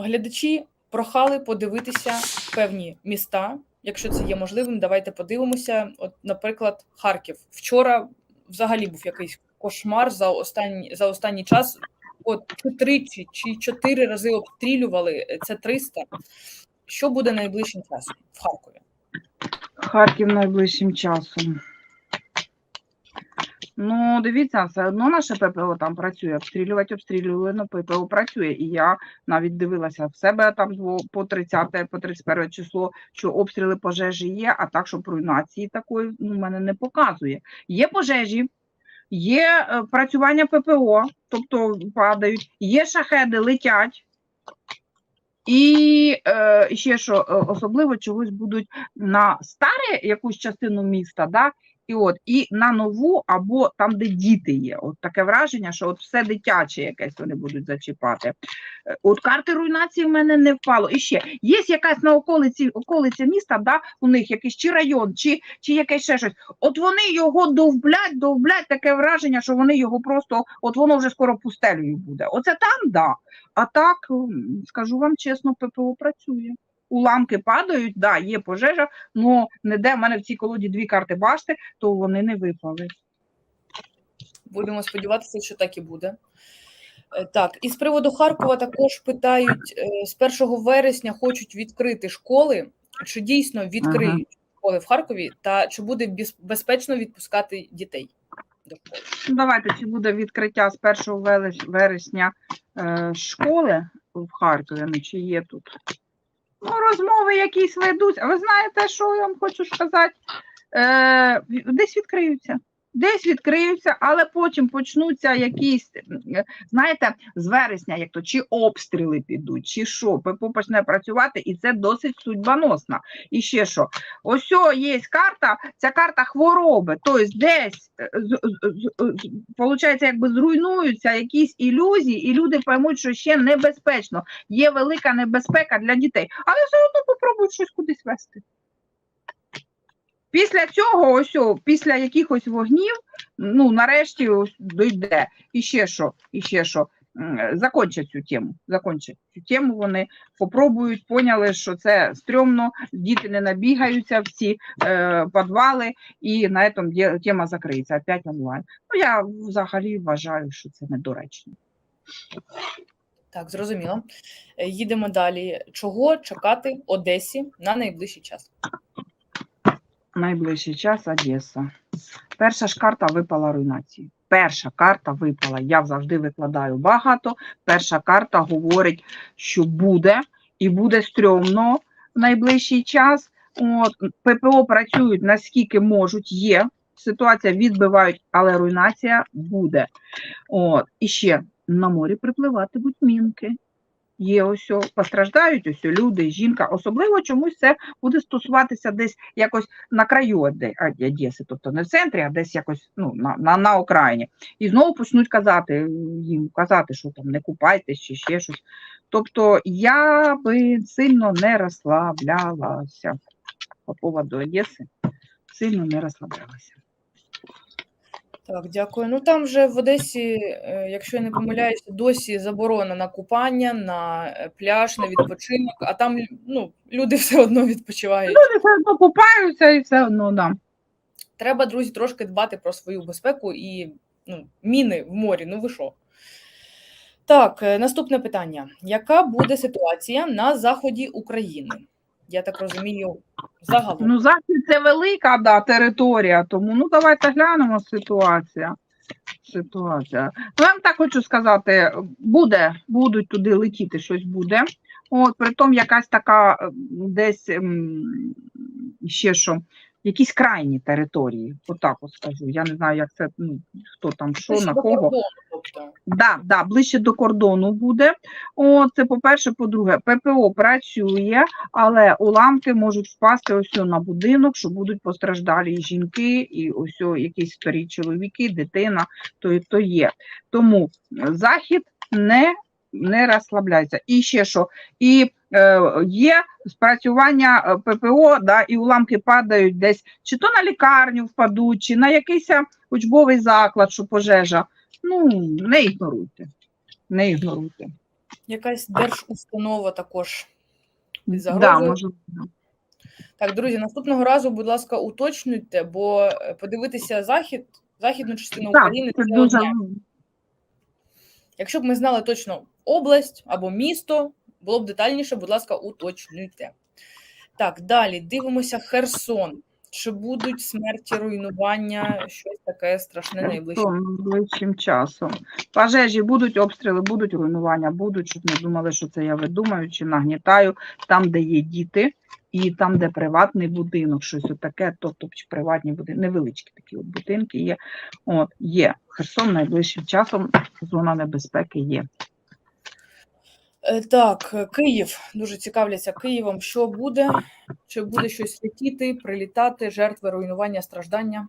глядачі прохали подивитися певні міста. Якщо це є можливим, давайте подивимося. От, наприклад, Харків. Вчора взагалі був якийсь кошмар за останній за останній час. От тричі чи чотири рази обстрілювали. Це 300. Що буде найближчим часом в Харкові? Харків найближчим часом. Ну, дивіться, все одно наше ППО там працює. Обстрілювати, обстрілювали, але ППО працює. І я навіть дивилася в себе там по 30, по 31 число, що обстріли пожежі є, а так, щоб руйнації такої ну, мене не показує. Є пожежі, є е, працювання ППО, тобто падають, є шахеди, летять. І е, ще що е, особливо чогось будуть на старе якусь частину міста, да, і от і на нову, або там, де діти є. От таке враження, що от все дитяче якесь вони будуть зачіпати. Е, От карти руйнації в мене не впало. І ще є якась на околиці околиця міста, да, у них якийсь чи район, чи, чи якесь ще щось. От вони його довблять, довблять, таке враження, що вони його просто, от воно вже скоро пустелею буде. Оце там, да. А так, скажу вам чесно, ППО працює. Уламки падають, да, є пожежа, але не де в мене в цій колоді дві карти башти, то вони не випали. Будемо сподіватися, що так і буде. Е, Так, і з приводу Харкова також питають: е, з 1 вересня хочуть відкрити школи. Чи дійсно відкриють школи в Харкові, та чи буде без- безпечно відпускати дітей до школи? Давайте, чи буде відкриття з 1 вересня е, школи в Харкові, ну, чи є тут? Ну, розмови якісь ведуть. А ви знаєте, що я вам хочу сказати? Е, десь відкриються. Десь відкриються, але потім почнуться якісь, е, знаєте, з вересня, як то чи обстріли підуть, чи що, ППО почне працювати, і це досить судьбоносно. І ще що? Ось є карта, ця карта хвороби, тобто десь, е, з- получається, якби зруйнуються якісь ілюзії, і люди поймуть, що ще небезпечно, є велика небезпека для дітей, але все одно попробують щось кудись вести. Після цього, ось, після якихось вогнів, ну, нарешті ось дойде. І ще що, і ще що. Закончать цю тему. Закончать цю тему. Вони попробують, поняли, що це стрьомно, діти не набігаються в ці е, підвали, і на цьому тема закриється. Опять онлайн. Ну, я взагалі вважаю, що це недоречно. Так, зрозуміло. Е, Їдемо далі. Чого чекати Одесі на найближчий час? Найближчий час Одеса. Перша ж карта випала руйнації. Перша карта випала. Я завжди викладаю багато. Перша карта говорить, що буде, і буде стрьомно в найближчий час. От, ППО працюють наскільки можуть, є. Ситуація відбивають, але руйнація буде. От, і ще на морі припливатимуть мінки. Є ось постраждають ось люди, жінка. Особливо чомусь це буде стосуватися десь якось на краю Одеси, тобто не в центрі, а десь якось ну, на, на, на окраїні. І знову почнуть казати їм, казати, що там не купайтесь чи ще щось. Тобто я би сильно не розслаблялася по поводу Одеси, сильно не розслаблялася. Так, дякую. Ну там же в Одесі, е, якщо я не помиляюся, досі заборона на купання, на е, пляж, на відпочинок, а там ну, люди все одно відпочивають. Люди все одно купаються і все одно да. Треба, друзі, трошки дбати про свою безпеку і ну, міни в морі. Ну ви що? Так, е, наступне питання. Яка буде ситуація на заході України? Я так розумію, загалом. Ну, захід це велика да, територія, тому ну давайте глянемо ситуація. Ситуація. Ну, я вам так хочу сказати, буде, будуть туди летіти, щось буде. От, притом якась така десь ще що, якісь крайні території. Отак от скажу. Я не знаю, як це, ну, хто там, що, Ближче на кого. кордону, тобто. Да, да, ближче до кордону буде. О, це по-перше, по-друге, ППО працює, але уламки можуть впасти ось на будинок, що будуть постраждалі і жінки, і ось якісь старі чоловіки, дитина, то, то є. Тому захід не, не розслабляється. І ще що, і є спрацювання е, ППО, да, і уламки падають десь чи то на лікарню впадуть, чи на якийсь е, учбовий заклад, що пожежа. Ну, не ігноруйте. Не ігноруйте. Якась держустанова також під Да, можливо. Так, друзі, наступного разу, будь ласка, уточнюйте, бо е, подивитися захід, західну частину Так, України це це дуже одне. Якщо б ми знали точно область або місто, було б детальніше, будь ласка, уточнюйте. Так, далі дивимося Херсон. Чи будуть смерті, руйнування, щось таке страшне найближче? Херсон найближчим часом. Пожежі будуть, обстріли будуть, руйнування будуть, щоб не думали, що це я видумаю чи нагнітаю. Там, де є діти, і там, де приватний будинок, щось таке, тобто приватні будинки, невеличкі такі от будинки є. От, є. Херсон найближчим часом зона небезпеки є. Е, Так, е, Київ дуже цікавляться Києвом. Що буде? Чи буде щось летіти, прилітати, жертви, руйнування, страждання?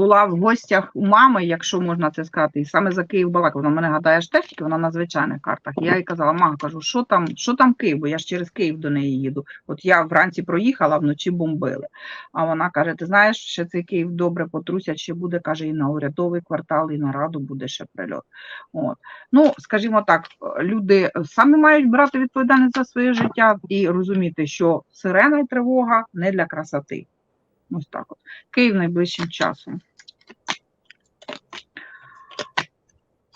Була в гостях у мами, якщо можна це сказати, і саме за Київ балакала. Вона мене гадає тільки вона на звичайних картах. Я їй казала, мама, кажу, що там, що там Київ, бо я ж через Київ до неї їду. От я вранці проїхала, вночі бомбили. А вона каже: Ти знаєш, ще цей Київ добре потрусять, ще буде, каже, і на урядовий квартал, і на раду буде ще прильот. От. Ну, скажімо так, люди самі мають брати відповідальність за своє життя і розуміти, що сирена і тривога не для красоти. Ось так от. Київ найближчим часом.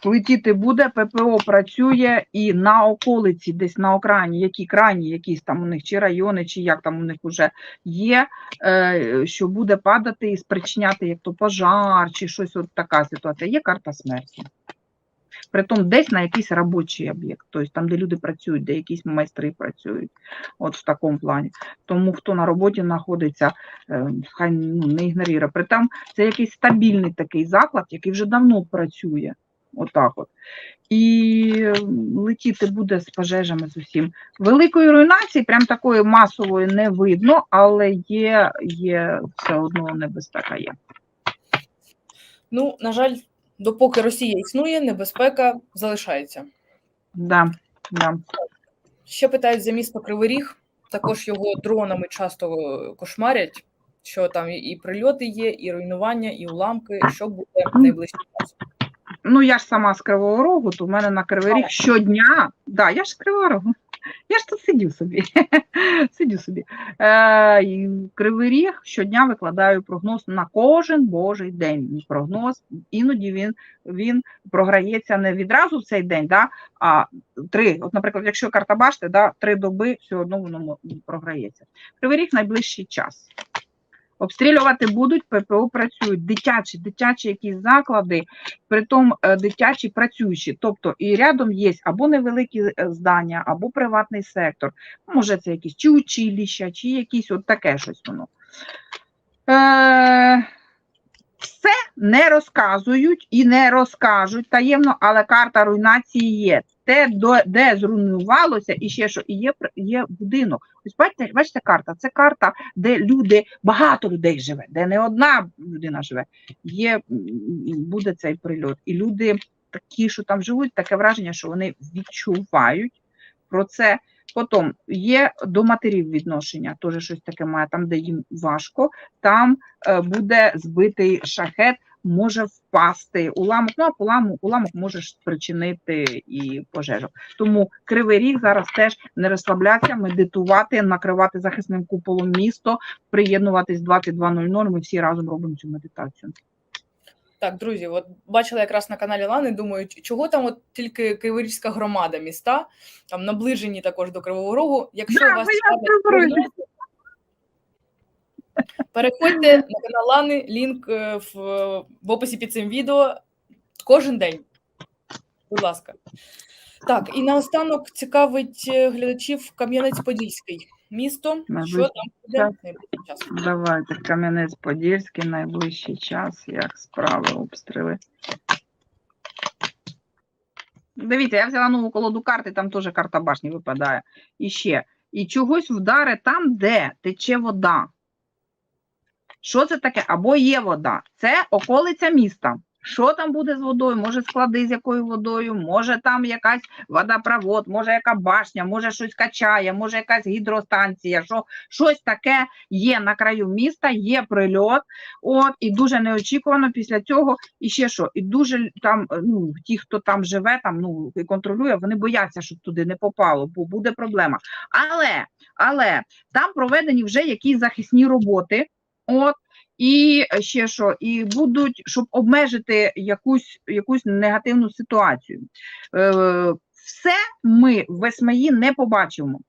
Летіти буде, ППО працює і на околиці, десь на окраїні, які крайні, якісь там у них чи райони, чи як там у них вже є, е, що буде падати і спричиняти як то пожар, чи щось от така ситуація. Є карта смерті. Притом десь на якийсь робочий об'єкт, тобто там, де люди працюють, де якісь майстри працюють, от в такому плані. Тому хто на роботі знаходиться, е, хай ну, не ігнорує. Притом це якийсь стабільний такий заклад, який вже давно працює. Отак от. І летіти буде з пожежами з усім. Великої руйнації, прям такої масової не видно, але є, є все одно небезпека є. Ну, на жаль, допоки Росія існує, небезпека залишається. Да, да. Ще питають за місто Кривий Ріг. Також його дронами часто е, кошмарять, що там і прильоти є, і руйнування, і уламки. Що буде найближчим часом? Ну, я ж сама з Кривого Рогу, то в мене на Кривий Ріг щодня. Да, я ж з Кривого Рогу. Я ж тут сидю собі. сидю собі. Е, Кривий Ріг щодня викладаю прогноз на кожен божий день. Прогноз. Іноді він, він програється не відразу в цей день, да, а три. От, наприклад, якщо карта башти, да, три доби все одно воно програється. Кривий Ріг найближчий час. Обстрілювати будуть, ППО працюють, дитячі, дитячі якісь заклади, притом е, дитячі працюючі. Тобто і рядом є або невеликі е, здання, або приватний сектор. Може, це якісь чи училища, чи якісь от таке щось воно. Е, все не розказують і не розкажуть таємно, але карта руйнації є. Те, до- де зруйнувалося, і ще що, і є, є будинок. Ось бачите, бачите, карта. Це карта, де люди, багато людей живе, де не одна людина живе. Є, буде цей прильот. І люди такі, що там живуть, таке враження, що вони відчувають про це. Потім є до матерів відношення, теж щось таке має, там, де їм важко, там е, буде збитий шахет, може впасти уламок. Ну а по уламок, може спричинити і пожежу. Тому кривий ріг зараз теж не розслаблятися, медитувати, накривати захисним куполом місто, приєднуватись 22.00, Ми всі разом робимо цю медитацію. Так, друзі, от бачила якраз на каналі Лани, думають, чого там от тільки Криворізька громада міста, там наближені також до Кривого Рогу. Якщо Да, вас бо переходьте на канал Лани, лінк е, в, в описі під цим відео кожен день. Будь ласка. Так, і наостанок цікавить е, глядачів Кам'янець-Подільський місто. Що там буде найближчий час. Давайте Кам'янець-Подільський, найближчий час, як справи, обстріли. Дивіться, я взяла нову колоду карти, там теж карта башні випадає. І ще. І чогось вдари там, де тече вода. Що це таке? Або є вода. Це околиця міста. Що там буде з водою? Може склади з якою водою, може там якась водопровод, може яка башня, може щось качає, може якась гідростанція. Що, щось таке є на краю міста, є прильот. От, і дуже неочікувано після цього. І ще що, і дуже там, ну, ті, хто там живе, там ну і контролює, вони бояться, щоб туди не попало, бо буде проблема. Але, але там проведені вже якісь захисні роботи. От, і ще що, і будуть, щоб обмежити якусь, якусь негативну ситуацію. Е, все ми в СМІ не побачимо.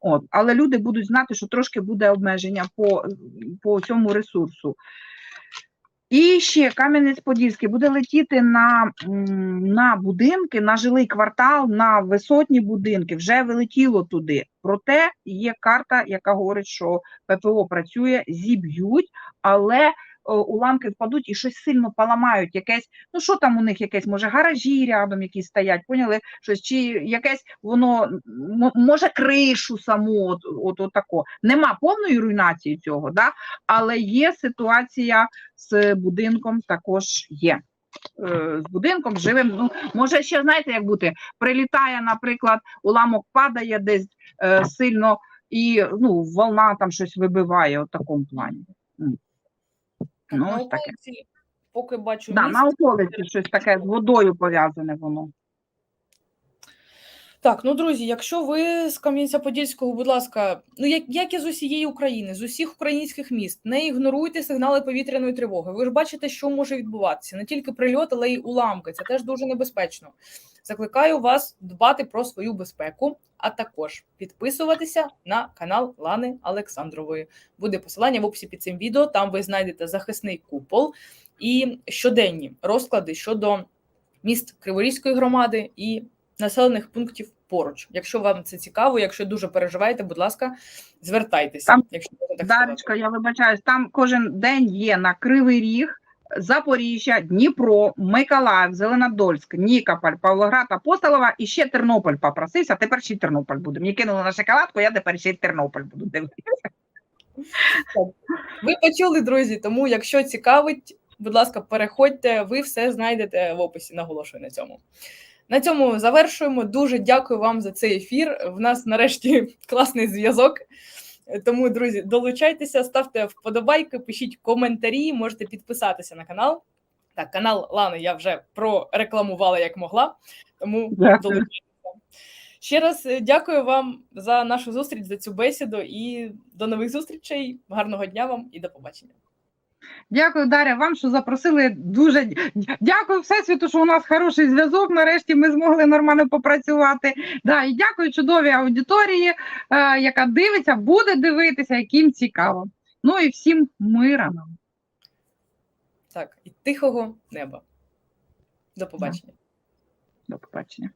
От, але люди будуть знати, що трошки буде обмеження по, по цьому ресурсу. І ще Кам'янець-Подільський буде летіти на, на будинки, на жилий квартал, на висотні будинки. Вже вилетіло туди. Проте є карта, яка говорить, що ППО працює, зіб'ють, але уламки впадуть і щось сильно поламають. Якесь, ну що там у них якесь, може, гаражі рядом якісь стоять, поняли? Щось, чи якесь воно може кришу саму, от, от, от тако. Нема повної руйнації цього, да? але є ситуація з будинком також є. Е, З будинком живим. Ну, може, ще знаєте, як бути? Прилітає, наприклад, уламок падає десь е, сильно, і ну, волна там щось вибиває у такому плані. Ну, ось таке. поки бачу Да, місце. на околиці щось таке з водою пов'язане воно. Так, ну друзі, якщо ви з Кам'янця-Подільського, будь ласка, ну як, як і з усієї України, з усіх українських міст, не ігноруйте сигнали повітряної тривоги. Ви ж бачите, що може відбуватися. Не тільки прильот, але й уламки. Це теж дуже небезпечно. Закликаю вас дбати про свою безпеку, а також підписуватися на канал Лани Олександрової. Буде посилання в описі під цим відео. Там ви знайдете захисний купол і щоденні розклади щодо міст Криворізької громади і населених пунктів поруч. Якщо вам це цікаво, якщо дуже переживаєте, будь ласка, звертайтеся. Там, якщо так. Дарочка, я вибачаюсь, там кожен день є на Кривий Ріг, Запоріжжя, Дніпро, Миколаїв, Зеленодольськ, Нікополь, Павлоград, Апостолова і ще Тернопіль попросився, тепер ще й Тернопіль буде. Мені кинули на шоколадку, я тепер ще й Тернопіль буду дивитися. Ви почули, друзі. Тому, якщо цікавить, будь ласка, переходьте, ви все знайдете в описі. Наголошую на цьому. На цьому завершуємо. Дуже дякую вам за цей ефір. В нас нарешті класний зв'язок. Тому, друзі, долучайтеся, ставте вподобайки, пишіть коментарі, можете підписатися на канал. Так, канал Лани я вже прорекламувала як могла, тому Дякую. долучайтеся. Ще раз е, дякую вам за нашу зустріч, за цю бесіду і до нових зустрічей. Гарного дня вам і до побачення. Дякую, Дар'я, вам, що запросили. Дуже дякую Всесвіту, що у нас хороший зв'язок. Нарешті ми змогли нормально попрацювати. Да, і дякую чудовій аудиторії, е, яка дивиться, буде дивитися, яким цікаво. Ну і всім мира нам. Так, і тихого неба. До побачення. До побачення.